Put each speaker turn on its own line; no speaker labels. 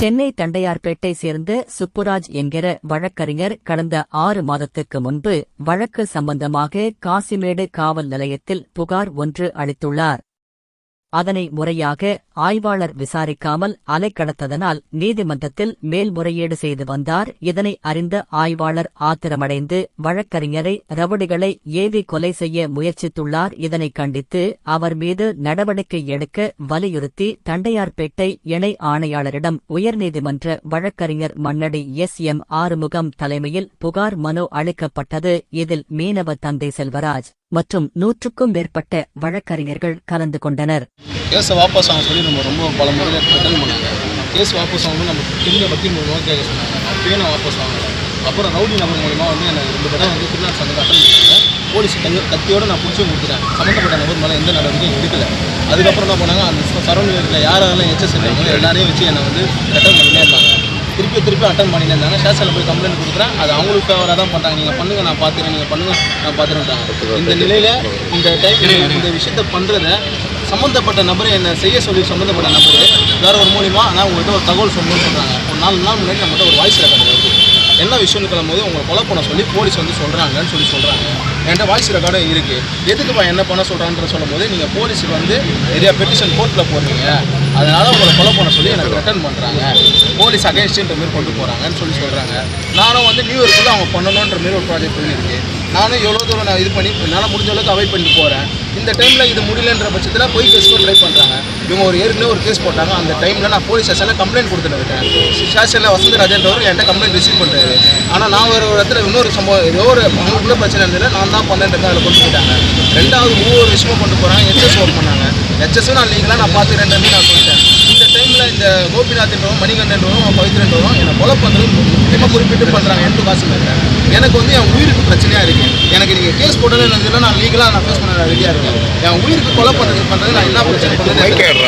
சென்னை தண்டையார்பேட்டை சேர்ந்த சுப்புராஜ் என்கிற வழக்கறிஞர் கடந்த ஆறு மாதத்துக்கு முன்பு வழக்கு சம்பந்தமாக காசிமேடு காவல் நிலையத்தில் புகார் ஒன்று அளித்துள்ளார். அதனை முறையாக ஆய்வாளர் விசாரிக்காமல் அலைக்கடத்ததனால் நீதிமன்றத்தில் மேல்முறையீடு செய்து வந்தார். இதனை அறிந்த ஆய்வாளர் ஆத்திரமடைந்து வழக்கறிஞரை ரவுடிகளை ஏவி கொலை செய்ய முயற்சித்துள்ளார். இதனை கண்டித்து அவர் மீது நடவடிக்கை எடுக்க வலியுறுத்தி தண்டையார்பேட்டை இணை ஆணையாளரிடம் உயர்நீதிமன்ற வழக்கறிஞர் மன்னடி எஸ். எம். ஆறுமுகம் தலைமையில் புகார் மனு அளிக்கப்பட்டது. இதில் மீனவ தந்தை செல்வராஜ் மற்றும் நூற்றுக்கும் மேற்பட்ட வழக்கறிஞர்கள் கலந்து கொண்டனர்.
கேஸை வாபஸ் ஆக சொல்லி நம்ம ரொம்ப பல முறையில் ரிட்டர்ன் பண்ணாங்க. கேஸ் வாபஸ் ஆகணும் நம்ம தெரிஞ்ச மூணு ரூபா கேட்க சொன்னாங்க. அப்பயே நான் வாபஸ் ஆகல அப்புறம் ரவுடி நபர் மூலமாக வந்து எனக்கு ரெண்டு பேரும் வந்து திருநாள் சங்கத்தை அட்டன் பண்ணாங்க. போலீஸ் கண்ணு கத்தியோடு நான் பிடிச்சி கொடுத்துட்டேன். சம்மந்தப்பட்ட நபர் மேலே எந்த நடவடிக்கையும் எடுக்கலை. அதுக்கப்புறம் என்ன பண்ணாங்க? அந்த சரௌண்டிங் இருக்கிற யாரெல்லாம் எச்சஸ் இருக்காங்களோ எல்லாரையும் வச்சு என்னை வந்து ரிட்டர்ன் பண்ணிட்டே இருந்தாங்க. திருப்பி திருப்பி அட்டன் பண்ணிட்டு இருந்தாங்க ஸ்டேஷனில் போய் கம்ப்ளைண்ட் கொடுக்குறேன். அது அவங்களுக்கு ஃபேவராக தான் பண்ணுறாங்க நீங்கள் பண்ணுங்க நான் பார்த்துறேன் நீங்கள் பண்ணுங்க நான் பார்த்துறேன்ட்டாங்க இந்த நிலையில் இந்த டைம் இந்த விஷயத்த பண்ணுறத சம்மந்தப்பட்ட நபரை என்ன செய்ய சொல்லி சம்மந்தப்பட்ட நபர் வேற ஒரு மூலியமா நான் உங்கள்கிட்ட ஒரு தகவல் சொல்லணும்னு சொல்கிறாங்க ஒரு நாலு நாள் முன்னாடி நம்மகிட்ட ஒரு வாய்ஸ் ரெக்கார்டு என்ன விஷயம்னு கிளம்பும்போது உங்களை கொலை பண்ண சொல்லி போலீஸ் வந்து சொல்கிறாங்கன்னு சொல்லி சொல்கிறாங்க என்கிட்ட வாய்ஸ் ரெக்கார்டும் இருக்குது எதுக்குப்பா என்ன பண்ண சொல்கிறான்ற சொல்லும்போது நீங்கள் போலீஸுக்கு வந்து நிறையா பெட்டிஷன் கோர்ட்டில் போடுறீங்க. அதனால் உங்களை கொலை பண்ண சொல்லி எனக்கு ரிட்டர்ன் பண்ணுறாங்க போலீஸ் அகேன்ஸ்டுன்ற மாரி கொண்டு போகிறாங்கன்னு சொல்லி சொல்கிறாங்க நானும் வந்து நியூ இயர்க்குள்ளே அவங்க பண்ணணுன்ற மாரி ஒரு ப்ராஜெக்ட் பண்ணியிருக்கு நானும் எவ்வளோ தூரம் நான் இது பண்ணி என்னால் முடிஞ்ச அளவுக்கு அவாய்ட் பண்ணிட்டு போகிறேன் இந்த டைமில் இது முடியலன்ற பட்சத்தில் போய் கேஸ்க்கு ட்ரை பண்ணுறாங்க இவங்க ஒரு ஏற்கனவே ஒரு கேஸ் போட்டாங்க. அந்த டைமில் நான் போலீஸ் ஸ்டேஷனில் கம்ப்ளைண்ட் கொடுத்துட்டு இருக்கேன். ஸ்டேஷனில் வசந்தராஜன்றவர் என்கிட்ட கம்ப்ளைண்ட் ரிசீவ் பண்ணுறாரு ஆனால் நான் ஒரு இடத்துல இன்னொரு சம்பவம் ஏதோ ஒரு அவங்களுக்குள்ள பிரச்சனை இருந்ததில்ல நான் தான் பண்ணேன்றதை அதில் கொண்டு போயிட்டாங்க ரெண்டாவது ஒவ்வொரு விஷயமும் கொண்டு போகிறாங்க ஹெச்எஸ் ஒர்க் பண்ணாங்க. ஹெச்எஸும் நான் லீகலாக நான் பார்த்துக்கிறேன்றது நான் சொல்லிட்டேன். இந்த டைமில் இந்த கோபிநாத்ன்றவரும் மணிகண்டன்றவரும் பவித்ரன்றவரும் என்னை கொலை பண்ணுறது முக்கியமாக குறிப்பிட்டு பண்ணுறாங்க எந்த காசு இல்லை எனக்கு வந்து என் உயிருக்கு பிரச்சனையாக இருக்குது எனக்கு நீங்கள் கேஸ் போட்டது எனக்கு நான் லீகலாக நான் ஃபேஸ் பண்ண ரெடியாக இருக்கேன். என் உயிருக்கு கொலை பண்ணுறது பண்ணுறது நான் என்ன பிரச்சனை? பண்ணுறது